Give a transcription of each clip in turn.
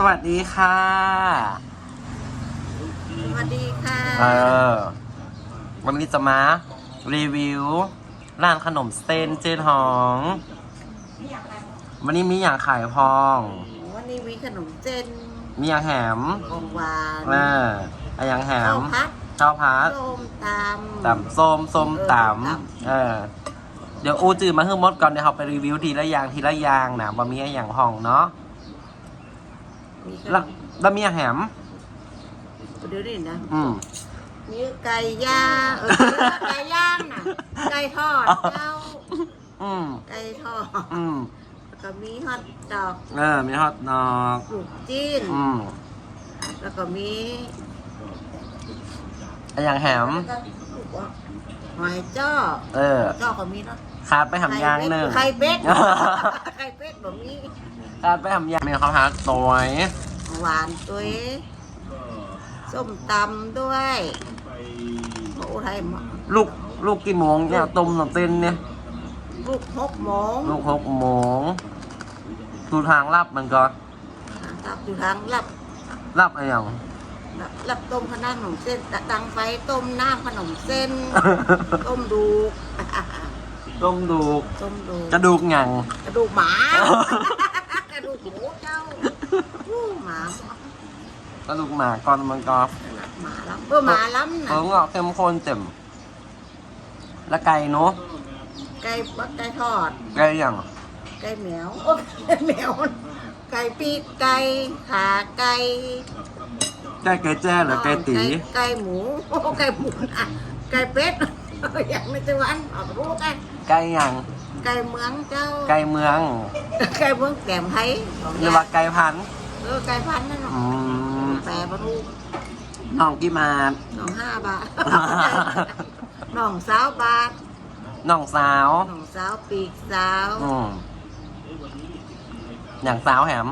สวัสดีค่ะ สวัสดีค่ะเออ วันนี้จะมารีวิว ร้านขนมเส้นเจนหอง วันนี้มีอย่างขายพอง วันนี้มีขนมเส้นมีอย่างแหมของหวานเอออะอย่างแหข้าวมพัดข้าวพัดส้มตำตำส้มส้มตเออำเออเดี๋ยวอูจือมาเพิ่มมดก่อนเดี๋ยวเขาไปรีวิวทีละอย่างทีละอย่างนะว่ามีอะไรอย่างห้องเนาะ มีขนแล้วมแล้วมีอย่างแหมเดี๋ยวนี้นะอืม มีไก่ย่างเออไก่ย่างน่ะไก่ทอดเจ้าอืม ไก่ทอดอืมแล้วก็มีฮอทดอกเออมีฮอตดอกลูกจิ้นอืมแล้วก็มีอะอย่างแหมแล้วก็ลูกว่าหอยจ้อเออ จ้อก็มีเนาะ ขาดไปหำยางหนึ่ง ไข่เป็ด ไข่เป็ดแบบนี้ขาดไปหำยางมีข้าวผัดสวย หวานตัวเองส้มตำด้วยโอ้ไทยหมอลูกลูกกี่โมงเนี่ยต้มหนมเส้นเนี่ย ลูกหกโมงลูกหกโมงดูทางลับมันก็ตับอยู่ทางรับลับอะไรอย่างรับรับต้มขนมขนมเส้นดังไฟต้มน้ำขนมเส้น ต้มดูก ต้มดูกต้มดูกกระดูกหยัง กระดูกหมา กระดูกหมูเจ้าอู้หมากระดูกหมาก่อนมันก็หมาล้ำเออหมาล้ำเอนะองอกเข้มข้นเต็ม แล้วไก่เนาะไก่บักไก่ทอด ไก่อย่างไก่เหมียวโอ้ไก่เหมียวไก่ปีกไก่ขาไก่ไก่ไก่แจ้หรือไก่ตีไก่หมูโอ้ไก่หมูนะไก่เป็ด อย่างในจังหวัดออกรู้กัน ไก่อย่างไก่เมืองเจ้า ไก่เมือง ไก่เมืองแก่มไทยหรือว่าไก่พันธุ์เออไก่พันธุ์นั่นเนาะอืมแปลบรรลุน้องกี่มาดหนองห้าบาทหนองสาวบาทน้องสาวหนองสาวปีกสาวอืมอย่างสาวแหม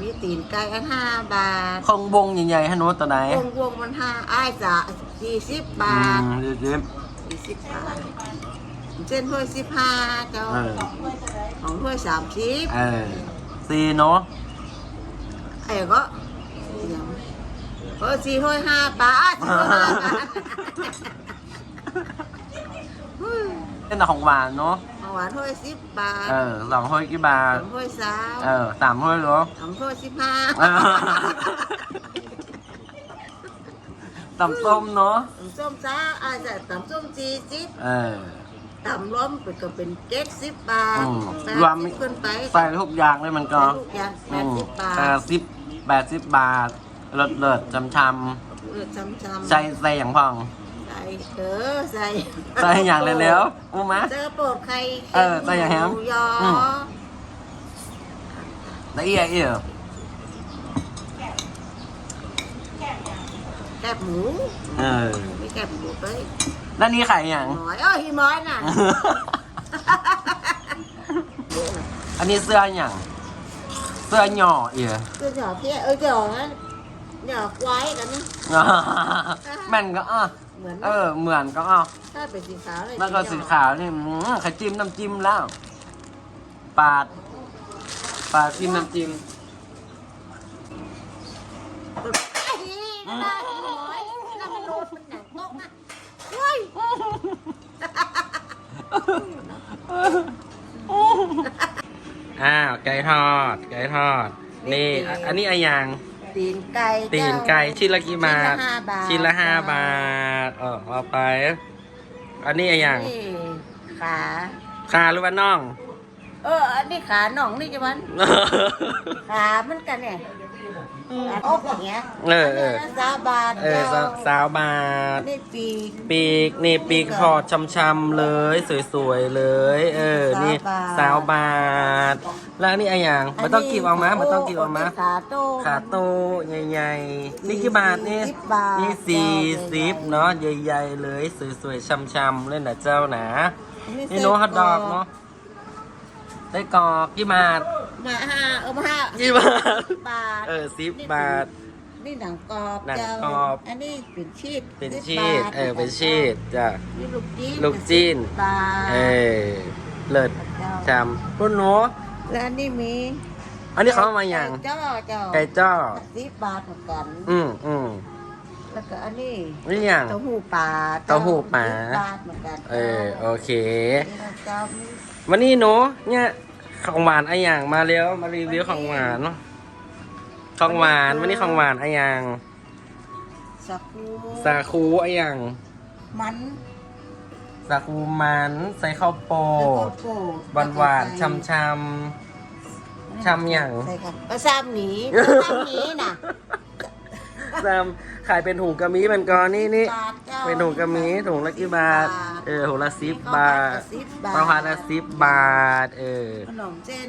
มีตีนไก่อันห้าบาทคงวงใหญ่ๆให้หนู้ตัวไหนวงวงมันห้าอ้ายจะสี่สิบบาทอืมเดี๋ยวจิ๊บสี่สิบบาท เส้นถ้วยสิบห้าเจ้าเออ ของถ้วยสามสิบเออซีเนาะไอ้ก็เออสี่ถ้วยห้าบาทสี่ถ้วยห้าบาทเป็นของหวานเนาะของหวานถ้วยสิบบาทเออสองถ้วยกี่บาสทองถ้วยสามเออสามถ้วยเหรอสองถ้วยสิบห้าเออตำส้มเนาะ ตำส้มจ้าอาจจะตำส้มสี่สิบเออ ตำล้อมไปก็เป็นเจ็ดสิบบาทอืมแปดรวม สิบขึ้นไปใส่ทุกอย่างเลยมันก็ทุกอย่างแปดสิบบาแปทดสิบแปดสิบบาทเลิศเลิศจำชเออจำจำำใส่ใส่อย่างพอง ใส่เออใส่ใส่อย่างเร็วๆอู้มะ เจอโปรดใครเออใส่อย่างแฮมหมูยออม ละเอียดเอียดแคบหมู เออ ไม่แคบหมูเลยแล้วนี่ไข่อย่าง หมอยเออฮีหมอยน่ะ อันนี้เสื้ออย่าง เสื้อหย่อเอียคือหยอเพี้ยเออหยอนะหยอควายกันนะแม่นก็อะเหมือนเออเหมือนก็อะถ้าเป็นสีขาวเลยแล้วก็สีขาวนี่อืมไข่จิ้มน้ำจิ้มแล้ว ปาด ปาดจิ้มน้ำจิ้มไอ้นี่น่าฮีหมอยน่ามันโดนมันหนังโต๊ะนะเฮ้ย อ้าว ไก่ ทอด ไก่ทอด นี่อะอันนี้อะไรอย่าง ตีนไก่ตีนไก่ชิ้นละกี่บาท ชิ้นละห้าบาทชิ้นละห้าบาทเออเอาไป อันนี้อะไรอย่างนี่ขาขาหรือว่าน่อง เอออันนี้ขาหน่องนี่จะมัน ขามันกันเนี่ยขา อกอย่างเงี้ยเออเออ นนี้นะสามบาทเออเจ้าสาวบาท นี่ปีก ปีกนี่ปีกทอดช้ำๆเลย สวยๆเลย เออ นี่สาสาววบาบา ท แล้วอันนี่อะไรอย่างไม่ต้องกิบเอามาไม่ต้องกิบเอามา ขาโต้ขาโตใหญ่ๆนี่กี่บาทนี่สิบบาทนี่สี่เจ้าสิบเนาะใหญ่ๆเลย สวยๆช้ำๆเลยนะเจ้านะนี่ไส้โน้ตฮอทดอกเนาะ ได้กรอกกี่บาทมาห้าเออมาห้ากี่บาทบาทเออสิบบาท นี่หนังกรอบหนังเจ้ากรอบ อันนี้เป็นชีสเป็นสิบชีสบาทเออเป็นชีสจ้ะนี่ลูกจิ้นลูกจิ้นสิบบาทเออเลิศเจ้าจำรุ่นหนูและอันนี้มีอันนี้เขาเอามาอย่างไก่จ้อเจ้าไก่จ้อสิบบาทเหมือนกัน อืมอืมแล้วก็อันนี้นี่อย่างเต้าหู้ปลาเต้าหู้ปลาสิบบาทเหมือนกันเออโอเคนี่นะเจ้ามีวันนี้หนูเนี่ย ของหวานไอะอย่างมาเร็วมารีวิวของหวานของหวานวันนี้ของหวานไอะอย่างสักคูสาคูไอะอย่างมันสาคูมันใส่ข้าวโพแล้วดก็โปดหวานหวานๆช่ำช่ำชำอย่างใช่ครับก็ซ้ำหนีก็ซ้ำหนีน่ะ ๆซ้ำขายเป็นถุงกะมีเป็นกอนี่นี่บาทเจ้า เป็นถุงกะมีถุงละกี่บาทเออถุงละสิบบาทสิบบาทประมาณละสิบบาท เออ ขนมเส้น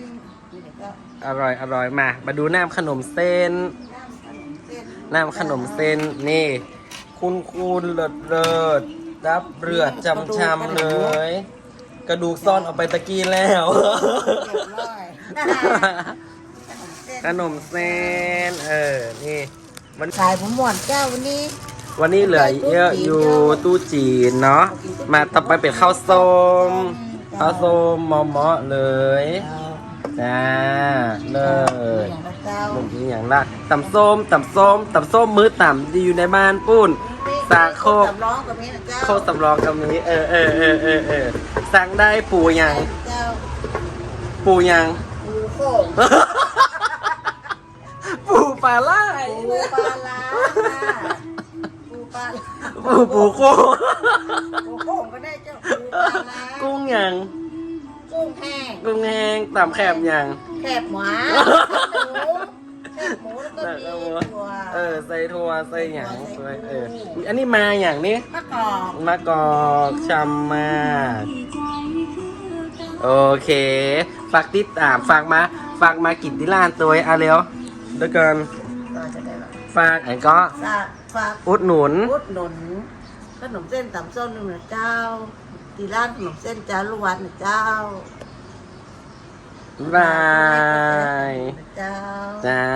นี่ก็อร่อยอร่อยมา มาดูน้ำขนมเส้น น้ำขนมเส้นน้ำขนมเส้นนี่ คุณคุณเลิศเลิศรับเลือดจำชำเลย กระดูกซ่อนออกไปตะกี้แล้ว เรียบร้อยขนมเส้นขนมเส้นเออ นี่ มันขายผมหมดเจ้าวันนี้ วันนี้เหลือเยอะอยู่ตู้จีนเนาะมาต่อไปเป็นข้าวส้มข้าวส้มมอมะเลยจ้าเลยอย่างละเจ้ามันมีอย่างละตำส้มตำส้มตำส้มมือต่ำดีอยู่ในบ้านปุ้นสาโคกสำร้องกับนี้นะเจ้าโคตรสำรองกับนี้เออเออเออเออเออสั่งได้ปูยังเจ้าปูยังปูโค้งปูป ลาล่าปูปลาล้าค่ะปูปลาร้าปูปูโคปูโค้งก็ได้เจ้าปูปลาล้ากุ้งยังกุ้งแห้งกุ้งแห้งตำแคบยังแคบหมาหมูแคบหมูแล้วก็มีตัวเออใส่ถั่วใส่หยังใส่เอออันนี้มาอย่างนี้มะกอกมะกอกชำมากโอเคฝากติดตามฝากมาฝากมากินที่ร้านตัวเอาเร็วเดี๋ยวกัน ก็จะได้แบบฝากไอ้ก็ฝากฝากอุดหนุน อุดหนุนขนมเส้นตำส้มหนึ่งนะเจ้าที่ร้านขนมเส้นจารุวัฒน์นะเจ้า บาย เจ้า เจ้า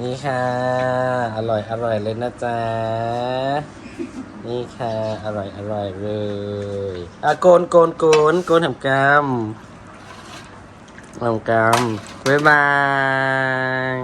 นี่ค่ะ อร่อยอร่อยเลยนะจ๊ะ นี่ค่ะ อร่อยอร่อยเลยอะโกนโกนโกนโกนทำกรรมทำกรรมบ๊ายบาย